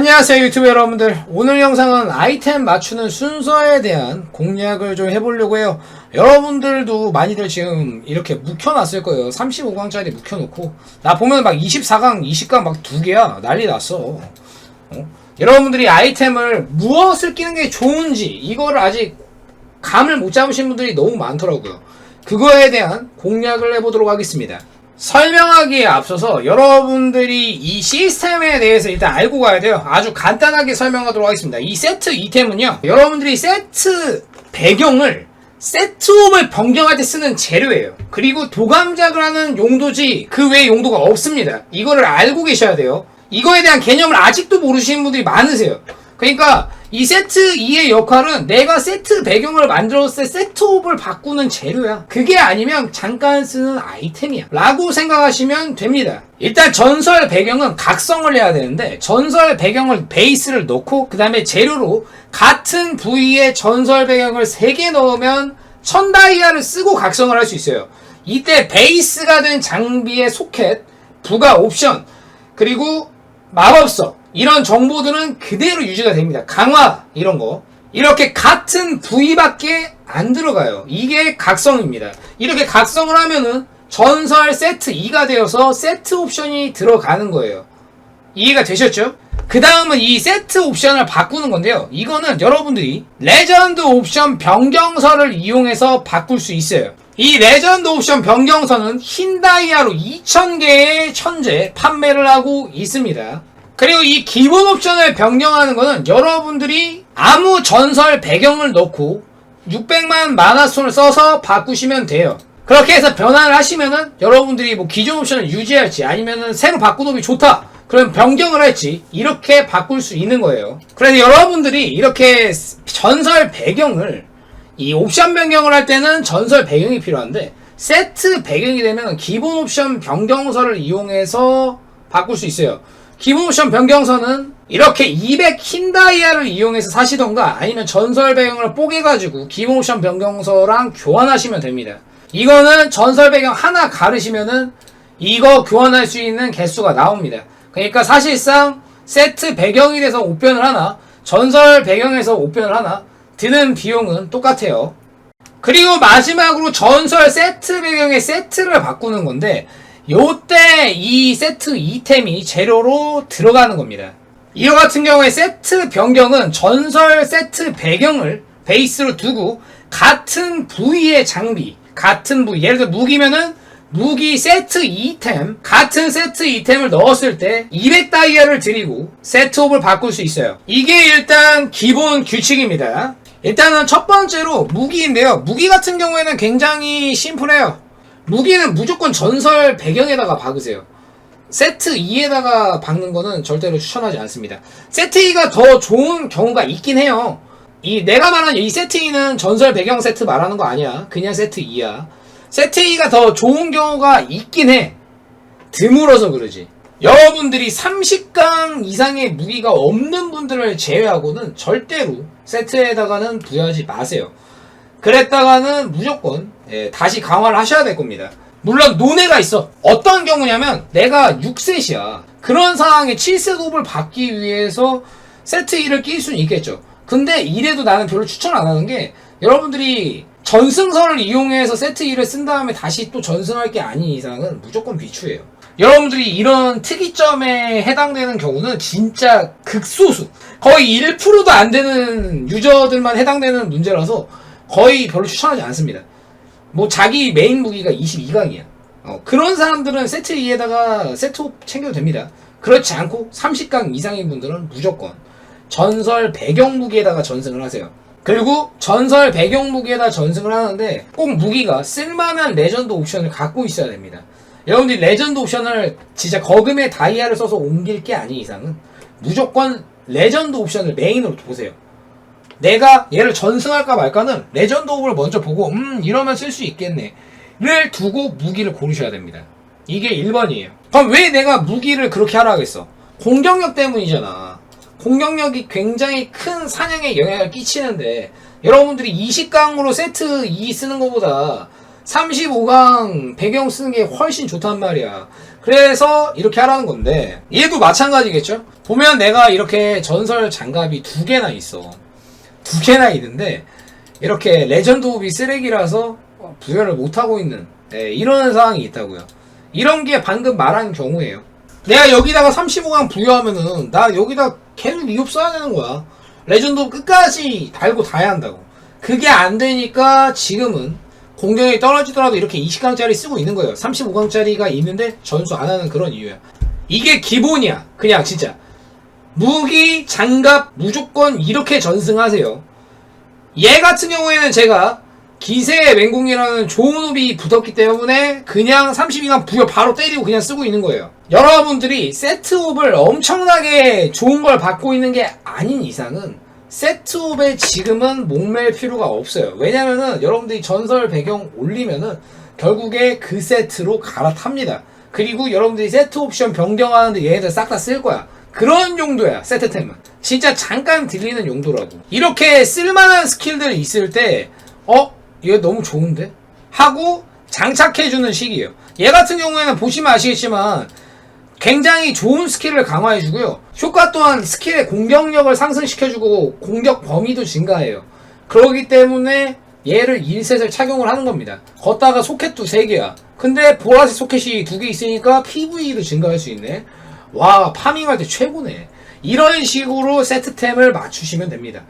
안녕하세요 유튜브 여러분들. 오늘 영상은 아이템 맞추는 순서에 대한 공략을 좀 해보려고 해요. 여러분들도 많이들 지금 이렇게 묵혀놨을 거예요. 35강짜리 묵혀놓고. 나 보면 막 24강 20강 막 두 개야. 난리 났어. 어? 여러분들이 아이템을 무엇을 끼는 게 좋은지 이거를 아직 감을 못 잡으신 분들이 너무 많더라고요. 그거에 대한 공략을 해보도록 하겠습니다 설명하기에 앞서서 여러분들이 이 시스템에 대해서 일단 알고 가야 돼요. 아주 간단하게 설명하도록 하겠습니다. 이 세트 이템은요. 여러분들이 세트 배경을 세트업을 변경할 때 쓰는 재료예요. 그리고 도감작을 하는 용도지 그 외의 용도가 없습니다. 이거를 알고 계셔야 돼요. 이거에 대한 개념을 아직도 모르시는 분들이 많으세요. 그러니까 이 세트 2의 역할은 내가 세트 배경을 만들었을 때 세트업을 바꾸는 재료야. 그게 아니면 잠깐 쓰는 아이템이야. 라고 생각하시면 됩니다. 일단 전설 배경은 각성을 해야 되는데 전설 배경을 베이스를 넣고 그 다음에 재료로 같은 부위의 전설 배경을 3개 넣으면 천 다이아를 쓰고 각성을 할 수 있어요. 이때 베이스가 된 장비의 소켓, 부가 옵션, 그리고 마법석 이런 정보들은 그대로 유지가 됩니다. 강화 이런 거 이렇게 같은 부위밖에 안 들어가요. 이게 각성입니다. 이렇게 각성을 하면은 전설 세트 2가 되어서 세트 옵션이 들어가는 거예요. 이해가 되셨죠? 그 다음은 이 세트 옵션을 바꾸는 건데요. 이거는 여러분들이 레전드 옵션 변경서를 이용해서 바꿀 수 있어요. 이 레전드 옵션 변경서는 흰 다이아로 2000개의 천재 판매를 하고 있습니다. 그리고 이 기본 옵션을 변경하는 거는 여러분들이 아무 전설 배경을 넣고 600만 마나손을 써서 바꾸시면 돼요. 그렇게 해서 변환을 하시면은 여러분들이 뭐 기존 옵션을 유지할지 아니면은 새로 바꾸는 게 좋다. 그럼 변경을 할지 이렇게 바꿀 수 있는 거예요. 그래서 여러분들이 이렇게 전설 배경을 이 옵션 변경을 할 때는 전설 배경이 필요한데 세트 배경이 되면 기본 옵션 변경서를 이용해서 바꿀 수 있어요. 기본 옵션 변경서는 이렇게 200 흰다이아를 이용해서 사시던가 아니면 전설 배경을 뽀개가지고 기본 옵션 변경서랑 교환하시면 됩니다. 이거는 전설 배경 하나 가르시면은 이거 교환할 수 있는 개수가 나옵니다. 그러니까 사실상 세트 배경이 돼서 옷변을 하나 전설 배경에서 옷변을 하나 드는 비용은 똑같아요. 그리고 마지막으로 전설 세트 배경의 세트를 바꾸는 건데 요때 이 세트 이템이 재료로 들어가는 겁니다. 이와 같은 경우에 세트 변경은 전설 세트 배경을 베이스로 두고 같은 부위의 장비, 같은 부위, 예를 들어 무기면은 무기 세트 이템, 같은 세트 이템을 넣었을 때 200다이아를 드리고 세트업을 바꿀 수 있어요. 이게 일단 기본 규칙입니다. 일단은 첫 번째로 무기인데요. 무기 같은 경우에는 굉장히 심플해요. 무기는 무조건 전설 배경에다가 박으세요. 세트 2에다가 박는 거는 절대로 추천하지 않습니다. 세트 2가 더 좋은 경우가 있긴 해요. 이 내가 말하는 이 세트 2는 전설 배경 세트 말하는 거 아니야. 그냥 세트 2야. 세트 2가 더 좋은 경우가 있긴 해. 드물어서 그러지. 여러분들이 30강 이상의 무기가 없는 분들을 제외하고는 절대로 세트에다가는 부여하지 마세요. 그랬다가는 무조건 예, 다시 강화를 하셔야 될 겁니다. 물론 논외가 있어. 어떤 경우냐면 내가 6셋이야. 그런 상황에 7셋 옵을 받기 위해서 세트 1을 낄 수는 있겠죠. 근데 이래도 나는 별로 추천 안 하는 게 여러분들이 전승선을 이용해서 세트 1을 쓴 다음에 다시 또 전승할 게 아닌 이상은 무조건 비추예요. 여러분들이 이런 특이점에 해당되는 경우는 진짜 극소수. 거의 1%도 안 되는 유저들만 해당되는 문제라서 거의 별로 추천하지 않습니다. 뭐 자기 메인 무기가 22강이야. 어, 그런 사람들은 세트 2에다가 세트업 챙겨도 됩니다. 그렇지 않고 30강 이상인 분들은 무조건 전설 배경 무기에다가 전승을 하세요. 그리고 전설 배경 무기에다 전승을 하는데 꼭 무기가 쓸만한 레전드 옵션을 갖고 있어야 됩니다. 여러분들이 레전드 옵션을 진짜 거금의 다이아를 써서 옮길 게 아닌 이상은 무조건 레전드 옵션을 메인으로 보세요. 내가 얘를 전승할까 말까는 레전드 옵을 먼저 보고 음 이러면 쓸 수 있겠네 를 두고 무기를 고르셔야 됩니다. 이게 1번이에요. 그럼 왜 내가 무기를 그렇게 하라 하겠어? 공격력 때문이잖아. 공격력이 굉장히 큰 사냥에 영향을 끼치는데 여러분들이 20강으로 세트 2 쓰는 것보다 35강 배경 쓰는 게 훨씬 좋단 말이야. 그래서 이렇게 하라는 건데 얘도 마찬가지겠죠? 보면 내가 이렇게 전설 장갑이 두 개나 있어. 두 개나 있는데 이렇게 레전드 오비 쓰레기라서 부여를 못하고 있는 네, 이런 상황이 있다고요. 이런 게 방금 말한 경우예요. 내가 여기다가 35강 부여하면은 나 여기다 계속 이옵 써야 되는 거야. 레전드 끝까지 달고 다야 한다고. 그게 안 되니까 지금은 공격이 떨어지더라도 이렇게 20강짜리 쓰고 있는 거예요. 35강짜리가 있는데 전수 안 하는 그런 이유야. 이게 기본이야. 그냥 진짜. 무기, 장갑, 무조건 이렇게 전승하세요. 얘 같은 경우에는 제가 기세의 맹공이라는 좋은 옵이 붙었기 때문에 그냥 32강 부여 바로 때리고 그냥 쓰고 있는 거예요. 여러분들이 세트옵을 엄청나게 좋은 걸 받고 있는 게 아닌 이상은 세트옵에 지금은 목맬 필요가 없어요. 왜냐면은 여러분들이 전설 배경 올리면은 결국에 그 세트로 갈아탑니다. 그리고 여러분들이 세트 옵션 변경하는데 얘네들 싹 다 쓸 거야. 그런 용도야, 세트템은. 진짜 잠깐 들리는 용도라고. 이렇게 쓸만한 스킬들이 있을 때, 어? 얘 너무 좋은데? 하고 장착해주는 시기예요. 얘 같은 경우에는 보시면 아시겠지만, 굉장히 좋은 스킬을 강화해주고요. 효과 또한 스킬의 공격력을 상승시켜주고, 공격 범위도 증가해요. 그러기 때문에 얘를 1셋을 착용을 하는 겁니다. 걷다가 소켓도 3개야. 근데 보라색 소켓이 2개 있으니까 PVE도 증가할 수 있네. 와, 파밍할 때 최고네. 이런 식으로 세트템을 맞추시면 됩니다.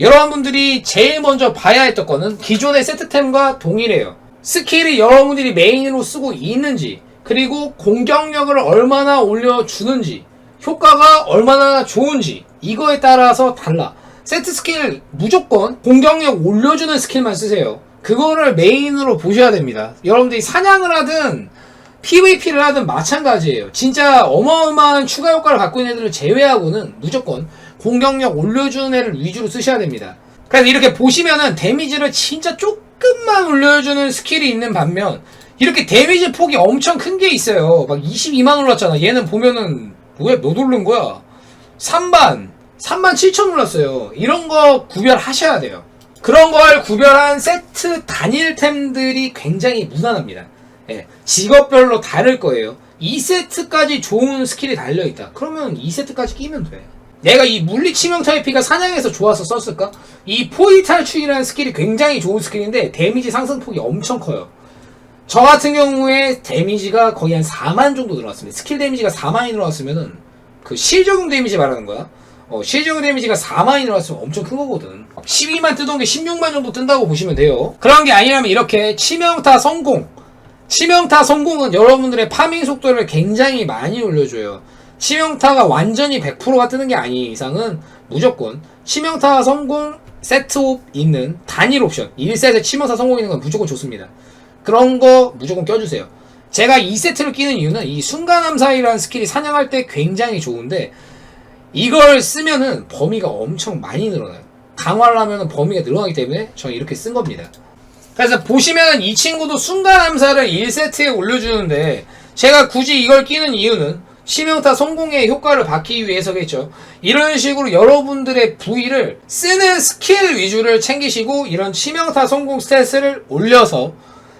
여러분들이 제일 먼저 봐야 했던 거는 기존의 세트템과 동일해요. 스킬이 여러분들이 메인으로 쓰고 있는지, 그리고 공격력을 얼마나 올려주는지, 효과가 얼마나 좋은지, 이거에 따라서 달라. 세트 스킬 무조건 공격력 올려주는 스킬만 쓰세요. 그거를 메인으로 보셔야 됩니다. 여러분들이 사냥을 하든 PVP를 하든 마찬가지예요. 진짜 어마어마한 추가 효과를 갖고 있는 애들을 제외하고는 무조건 공격력 올려주는 애를 위주로 쓰셔야 됩니다. 그래서 이렇게 보시면은 데미지를 진짜 조금만 올려주는 스킬이 있는 반면 이렇게 데미지 폭이 엄청 큰 게 있어요. 막 22만 올랐잖아. 얘는 보면은 왜못 오른 거야? 3반, 3만 7천 올랐어요. 이런 거 구별하셔야 돼요. 그런 걸 구별한 세트 단일템들이 굉장히 무난합니다. 예, 직업별로 다를 거예요. 2세트까지 좋은 스킬이 달려있다. 그러면 2세트까지 끼면 돼. 내가 이 물리 치명 타입이가 사냥에서 좋아서 썼을까? 이 포위 탈출이라는 스킬이 굉장히 좋은 스킬인데 데미지 상승폭이 엄청 커요. 저 같은 경우에 데미지가 거의 한 4만 정도 들어왔습니다. 스킬 데미지가 4만이 들어왔으면은 그 실적용 데미지 말하는 거야. 어, 실적용 데미지가 4만이 들어왔으면 엄청 큰 거거든. 12만 뜨던 게 16만 정도 뜬다고 보시면 돼요. 그런 게 아니라면 이렇게 치명타 성공. 치명타 성공은 여러분들의 파밍 속도를 굉장히 많이 올려줘요. 치명타가 완전히 100%가 뜨는 게 아닌 이상은 무조건 치명타 성공 세트옵 있는 단일 옵션 1세트 치명타 성공 있는 건 무조건 좋습니다. 그런 거 무조건 껴주세요. 제가 2세트를 끼는 이유는 이 순간암사이라는 스킬이 사냥할 때 굉장히 좋은데 이걸 쓰면은 범위가 엄청 많이 늘어나요. 강화를 하면 범위가 늘어나기 때문에 저는 이렇게 쓴 겁니다. 그래서 보시면 이 친구도 순간 암살을 1세트에 올려주는데 제가 굳이 이걸 끼는 이유는 치명타 성공의 효과를 받기 위해서겠죠. 이런 식으로 여러분들의 부위를 쓰는 스킬 위주를 챙기시고 이런 치명타 성공 스탯을 올려서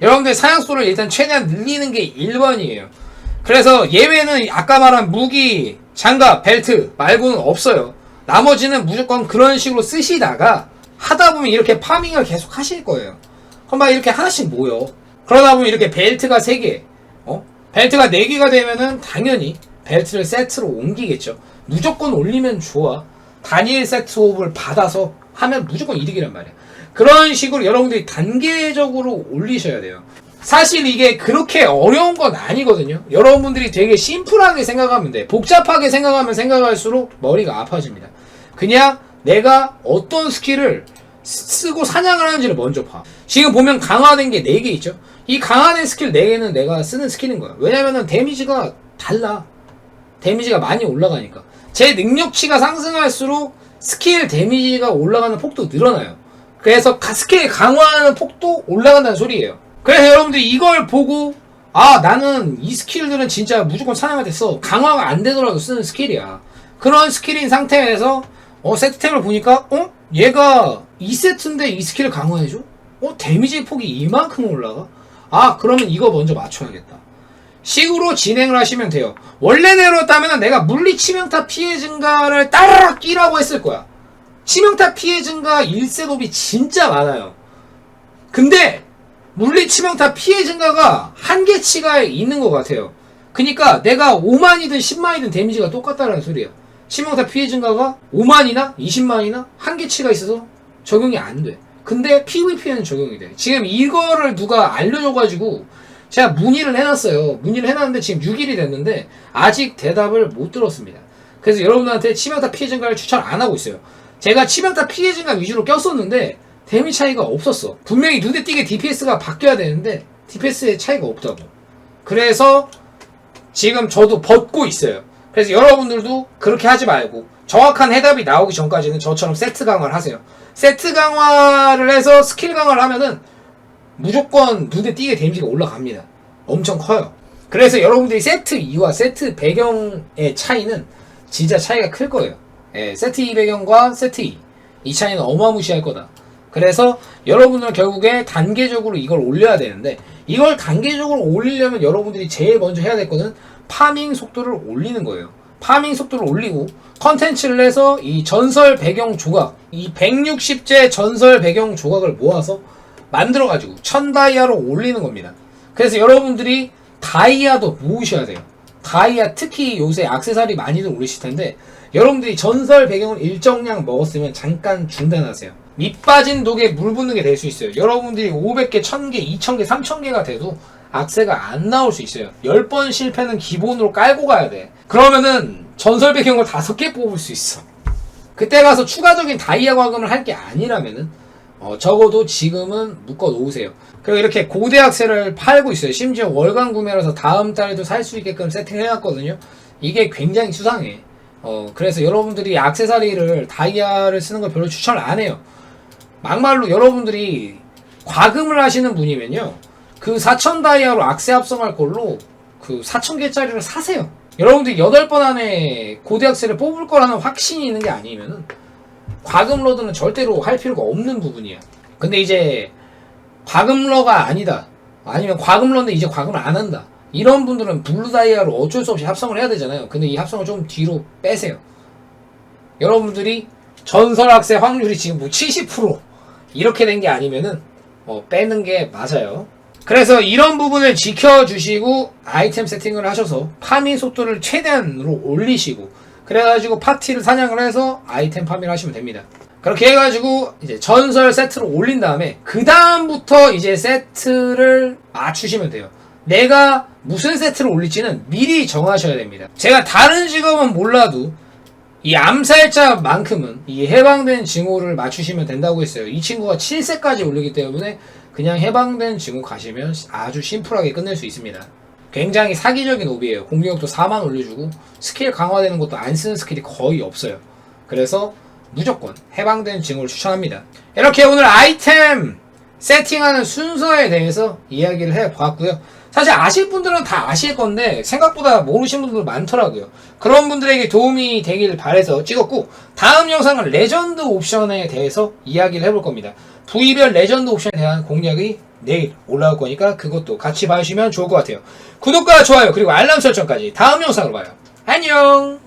여러분들 사냥수를 일단 최대한 늘리는 게 1번이에요. 그래서 예외는 아까 말한 무기, 장갑, 벨트 말고는 없어요. 나머지는 무조건 그런 식으로 쓰시다가 하다 보면 이렇게 파밍을 계속 하실 거예요. 그럼 막 이렇게 하나씩 모여. 그러다 보면 이렇게 벨트가 3개, 어? 벨트가 4개가 되면은 당연히 벨트를 세트로 옮기겠죠. 무조건 올리면 좋아. 단일 세트업을 받아서 하면 무조건 이득이란 말이야. 그런 식으로 여러분들이 단계적으로 올리셔야 돼요. 사실 이게 그렇게 어려운 건 아니거든요. 여러분들이 되게 심플하게 생각하면 돼. 복잡하게 생각하면 생각할수록 머리가 아파집니다. 그냥 내가 어떤 스킬을 쓰고 사냥을 하는지를 먼저 봐. 지금 보면 강화된 게 4개 있죠? 이 강화된 스킬 4개는 내가 쓰는 스킬인 거야. 왜냐면은 데미지가 달라. 데미지가 많이 올라가니까. 제 능력치가 상승할수록 스킬 데미지가 올라가는 폭도 늘어나요. 그래서 가- 스킬 강화하는 폭도 올라간다는 소리예요. 그래서 여러분들이 이걸 보고 아 나는 이 스킬들은 진짜 무조건 때 써. 강화가 안 되더라도 쓰는 스킬이야. 그런 스킬인 상태에서 어 세트템을 보니까 어 얘가 2세트인데 이 스킬을 강화해줘? 어 데미지 폭이 이만큼 올라가? 아 그러면 이거 먼저 맞춰야겠다. 식으로 진행을 하시면 돼요. 원래대로였다면 내가 물리 치명타 피해 증가를 따라락 끼라고 했을 거야. 치명타 피해 증가 1셋업이 진짜 많아요. 근데 물리 치명타 피해 증가가 한계치가 있는 것 같아요. 그니까 내가 5만이든 10만이든 데미지가 똑같다는 소리야. 치명타 피해 증가가 5만이나 20만이나 한계치가 있어서 적용이 안 돼. 근데 PVP에는 적용이 돼. 지금 이거를 누가 알려줘가지고 제가 문의를 해놨어요. 문의를 해놨는데 지금 6일이 됐는데 아직 대답을 못 들었습니다. 그래서 여러분들한테 치명타 피해 증가를 추천 안 하고 있어요. 제가 치명타 피해 증가 위주로 꼈었는데 데미 차이가 없었어. 분명히 눈에 띄게 DPS가 바뀌어야 되는데 DPS의 차이가 없다고. 그래서 지금 저도 벗고 있어요. 그래서 여러분들도 그렇게 하지 말고 정확한 해답이 나오기 전까지는 저처럼 세트 강화를 하세요. 세트 강화를 해서 스킬 강화를 하면은 무조건 눈에 띄게 데미지가 올라갑니다. 엄청 커요. 그래서 여러분들이 세트 2와 세트 배경의 차이는 진짜 차이가 클 거예요. 예, 세트 2 배경과 세트 2. 이 차이는 어마무시할 거다. 그래서 여러분들은 결국에 단계적으로 이걸 올려야 되는데 이걸 단계적으로 올리려면 여러분들이 제일 먼저 해야 될 거는 파밍 속도를 올리는 거예요. 파밍 속도를 올리고 컨텐츠를 내서 이 전설 배경 조각, 이 160제 전설 배경 조각을 모아서 만들어가지고 1000다이아로 올리는 겁니다. 그래서 여러분들이 다이아도 모으셔야 돼요. 다이아 특히 요새 악세사리 많이들 올리실 텐데 여러분들이 전설 배경을 일정량 먹었으면 잠깐 중단하세요. 밑 빠진 독에 물 붓는 게 될 수 있어요. 여러분들이 500개, 1000개, 2000개, 3000개가 돼도 악세가 안 나올 수 있어요. 10번 실패는 기본으로 깔고 가야 돼. 그러면은 전설 배경을 5개 뽑을 수 있어. 그때 가서 추가적인 다이아 과금을 할 게 아니라면은 어, 적어도 지금은 묶어 놓으세요. 그리고 이렇게 고대 악세를 팔고 있어요. 심지어 월간 구매라서 다음 달에도 살 수 있게끔 세팅을 해놨거든요. 이게 굉장히 수상해. 어, 그래서 여러분들이 악세사리를 다이아를 쓰는 걸 별로 추천을 안 해요. 막말로 여러분들이 과금을 하시는 분이면요. 그 4천 다이아로 악세 합성할 걸로 그 4천 개짜리를 사세요. 여러분들이 8번 안에 고대 악세를 뽑을 거라는 확신이 있는 게 아니면은 과금 러드는 절대로 할 필요가 없는 부분이야. 근데 이제 과금러가 아니다. 아니면 과금러인데 이제 과금을 안 한다. 이런 분들은 블루 다이아로 어쩔 수 없이 합성을 해야 되잖아요. 근데 이 합성을 좀 뒤로 빼세요. 여러분들이 전설 악세 확률이 지금 뭐 70% 이렇게 된 게 아니면은 어, 빼는 게 맞아요. 그래서 이런 부분을 지켜주시고 아이템 세팅을 하셔서 파밍 속도를 최대한으로 올리시고 그래가지고 파티를 사냥을 해서 아이템 파밍을 하시면 됩니다. 그렇게 해가지고 이제 전설 세트를 올린 다음에 그 다음부터 이제 세트를 맞추시면 돼요. 내가 무슨 세트를 올릴지는 미리 정하셔야 됩니다. 제가 다른 직업은 몰라도 이 암살자만큼은 이 해방된 징후를 맞추시면 된다고 했어요. 이 친구가 7세까지 올리기 때문에 그냥 해방된 징후 가시면 아주 심플하게 끝낼 수 있습니다. 굉장히 사기적인 옵이에요. 공격력도 4만 올려주고 스킬 강화되는 것도 안 쓰는 스킬이 거의 없어요. 그래서 무조건 해방된 징후를 추천합니다. 이렇게 오늘 아이템 세팅하는 순서에 대해서 이야기를 해봤고요. 사실 아실 분들은 다 아실 건데 생각보다 모르시는 분들 많더라고요. 그런 분들에게 도움이 되길 바래서 찍었고 다음 영상은 레전드 옵션에 대해서 이야기를 해볼 겁니다. 부위별 레전드 옵션에 대한 공략이 내일 올라올 거니까 그것도 같이 봐주시면 좋을 것 같아요. 구독과 좋아요 그리고 알람 설정까지 다음 영상으로 봐요. 안녕!